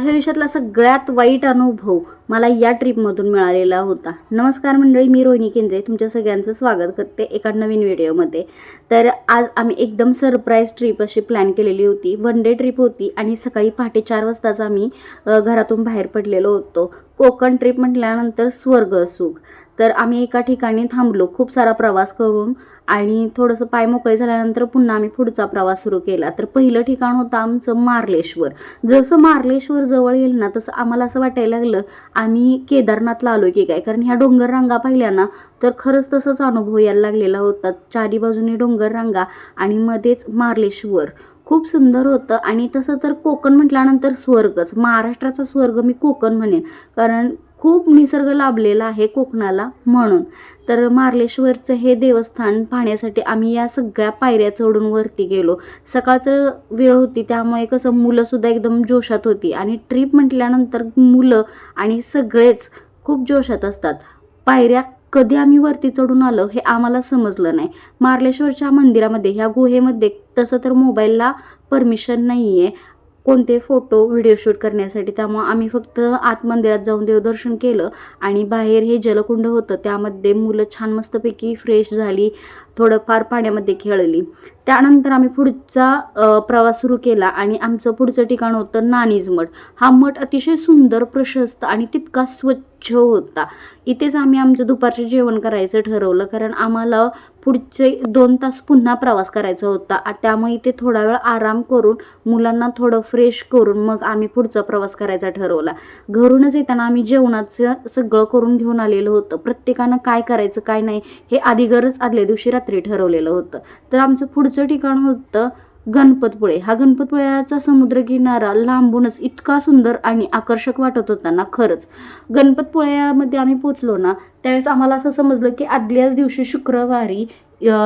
माझ्या आयुष्यातला सगळ्यात वाईट अनुभव मला या ट्रिपमधून मिळालेला होता. नमस्कार मंडळी मी रोहिणी केंजे तुमच्या सगळ्यांचं स्वागत करते एका नवीन व्हिडिओमध्ये. तर आज आम्ही एकदम सरप्राईज ट्रिप अशी प्लॅन केलेली होती. वन डे ट्रिप होती आणि सकाळी पहाटे चार वाजताच आम्ही घरातून बाहेर पडलेलो होतो. कोकण ट्रिप म्हटल्यानंतर स्वर्ग सुख तर आम्ही एका ठिकाणी थांबलो खूप सारा प्रवास करून आणि थोडंसं पाय मोकळे झाल्यानंतर पुन्हा आम्ही पुढचा प्रवास सुरू केला. तर पहिलं ठिकाण होतं आमचं मार्लेश्वर. जसं मार्लेश्वर जवळ येईल ना तसं आम्हाला असं वाटायला लागलं आम्ही केदारनाथला आलो की काय? कारण ह्या डोंगर रांगा पाहिल्या ना तर खरंच तसंच अनुभव यायला लागलेला होता. चारी बाजूने डोंगर रांगा आणि मध्येच मार्लेश्वर. खूप सुंदर होतं आणि तसं तर कोकण म्हटल्यानंतर स्वर्गच. महाराष्ट्राचा स्वर्ग मी कोकण म्हणेन. कारण खूप निसर्ग लाभलेला आहे कोकणाला म्हणून. तर मार्लेश्वरचं हे देवस्थान पाहण्यासाठी आम्ही या सगळ्या पायऱ्या चढून वरती गेलो. सकाळचं वेळ होती त्यामुळे कसं मुलंसुद्धा एकदम जोशात होती. आणि ट्रिप म्हटल्यानंतर मुलं आणि सगळेच खूप जोशात असतात. पायऱ्या कधी आम्ही वरती चढून आलो हे आम्हाला समजलं नाही. मार्लेश्वरच्या मंदिरामध्ये ह्या गुहेमध्ये तसं तर मोबाईलला परमिशन नाही आहे कोणते फोटो व्हिडिओ शूट करण्यासाठी. त्यामुळं आम्ही फक्त आत मंदिरात जाऊन देवदर्शन केलं आणि बाहेर हे जलकुंड होतं त्यामध्ये मुलं छान मस्तपैकी फ्रेश झाली. थोडंफार पाण्यामध्ये खेळली. त्यानंतर आम्ही पुढचा प्रवास सुरू केला आणि आमचं पुढचं ठिकाण होतं नानीज मठ. हा मठ अतिशय सुंदर प्रशस्त आणि तितका स्वच्छ होता. इथेच आम्ही आमचं दुपारचे जेवण करायचं ठरवलं कारण आम्हाला पुढचे दोन तास पुन्हा प्रवास करायचा होता. त्यामुळे इथे थोडा वेळ आराम करून मुलांना थोडं फ्रेश करून मग आम्ही पुढचा प्रवास करायचा ठरवला. घरूनच येताना आम्ही जेवणाचं सगळं करून घेऊन आलेलं होतं. प्रत्येकानं काय करायचं काय नाही हे आधीगरच आदल्या दिवशी रात्री ठरवलेलं होतं. तर आमचं पुढचं ठिकाण होतं गणपतपुळे. हा गणपतपुळ्याचा समुद्रकिनारा लांबूनच इतका सुंदर आणि आकर्षक वाटत होता ना खरंच. गणपतपुळ्यामध्ये आम्ही पोचलो ना त्यावेळेस आम्हाला असं समजलं की आदल्याच दिवशी शुक्रवारी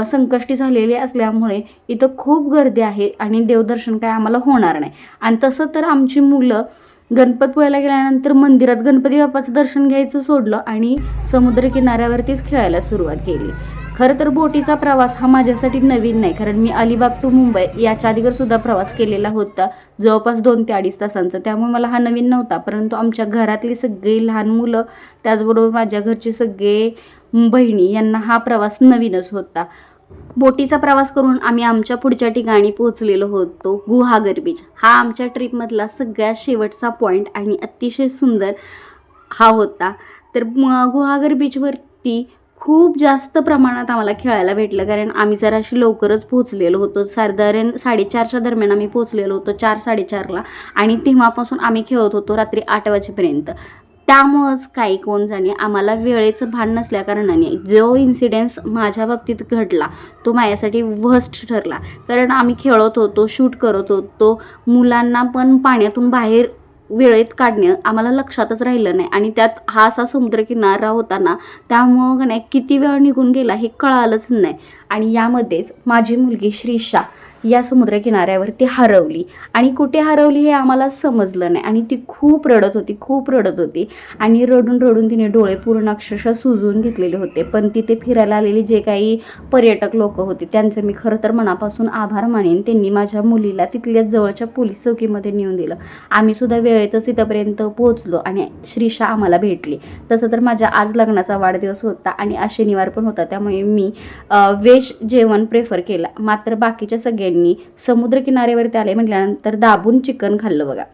संकष्टी झालेली असल्यामुळे इथं खूप गर्दी आहे आणि देवदर्शन काय आम्हाला होणार नाही. आणि तसं तर आमची मुलं गणपतपुळ्याला गेल्यानंतर मंदिरात गणपती बाप्पाचं दर्शन घ्यायचं सोडलं आणि समुद्र किनाऱ्यावरतीच खेळायला सुरुवात केली. खरं तर बोटीचा प्रवास हा माझ्यासाठी नवीन नाही कारण मी अलिबाग टू मुंबई याच्या अगोदर सुद्धा प्रवास केलेला होता जवळपास दोन ते अडीच तासांचा. त्यामुळे मला हा नवीन नव्हता परंतु आमच्या घरातली सगळी लहान मुलं त्याचबरोबर माझ्या घरचे सगळे बहिणी यांना हा प्रवास नवीनच होता. बोटीचा प्रवास करून आम्ही आमच्या पुढच्या ठिकाणी पोहोचलेलो होतो गुहागर बीच हा आमच्या ट्रिपमधला सगळ्यात शेवटचा पॉईंट आणि अतिशय सुंदर हा होता. तर गुहागर बीचवरती खूप जास्त प्रमाणात आम्हाला खेळायला भेटलं. कारण आम्ही जराशी लवकरच पोहोचलेलो होतो. साधारण साडेचारच्या दरम्यान आम्ही पोहोचलेलो होतो चार साडेचारला. आणि तेव्हापासून आम्ही खेळत होतो रात्री आठ वाजेपर्यंत. त्यामुळंच काही कोण जाणे आम्हाला वेळेचं भान नसल्याकारणाने जो इन्सिडेन्स माझ्या बाबतीत घडला तो माझ्यासाठी वर्स्ट ठरला. कारण आम्ही खेळत होतो शूट करत होतो. मुलांना पण पाण्यातून बाहेर वेळेत काढणं आम्हाला लक्षातच राहिलं नाही. आणि त्यात हा असा समुद्रकिनारा होता ना त्यामुळं का नाही किती वेळ निघून गेला हे कळालंच नाही. आणि यामध्येच माझी मुलगी श्रीषा या समुद्रकिनाऱ्यावरती हरवली. आणि कुठे हरवली हे आम्हाला समजलं नाही. आणि ती खूप रडत होती खूप रडत होती. आणि रडून रडून तिने डोळे पूर्ण अक्षरशः सुजवून घेतलेले होते. पण तिथे फिरायला आलेले जे काही पर्यटक लोक होते त्यांचे मी खरं तर मनापासून आभार मानेन. त्यांनी माझ्या मुलीला तिथल्या जवळच्या पोलीस चौकीमध्ये नेऊन दिलं. आम्हीसुद्धा वेळ वेळेतच तिथंपर्यंत पोहोचलो आणि श्रीषा आम्हाला भेटली. तसं तर माझ्या आज लग्नाचा वाढदिवस होता आणि आज शनिवार पण होता त्यामुळे मी व्हेज जेवण प्रेफर केला. मात्र बाकीच्या सगळ्यांनी समुद्रकिनाऱ्यावरती आले म्हटल्यानंतर दाबून चिकन खाल्लं बघा.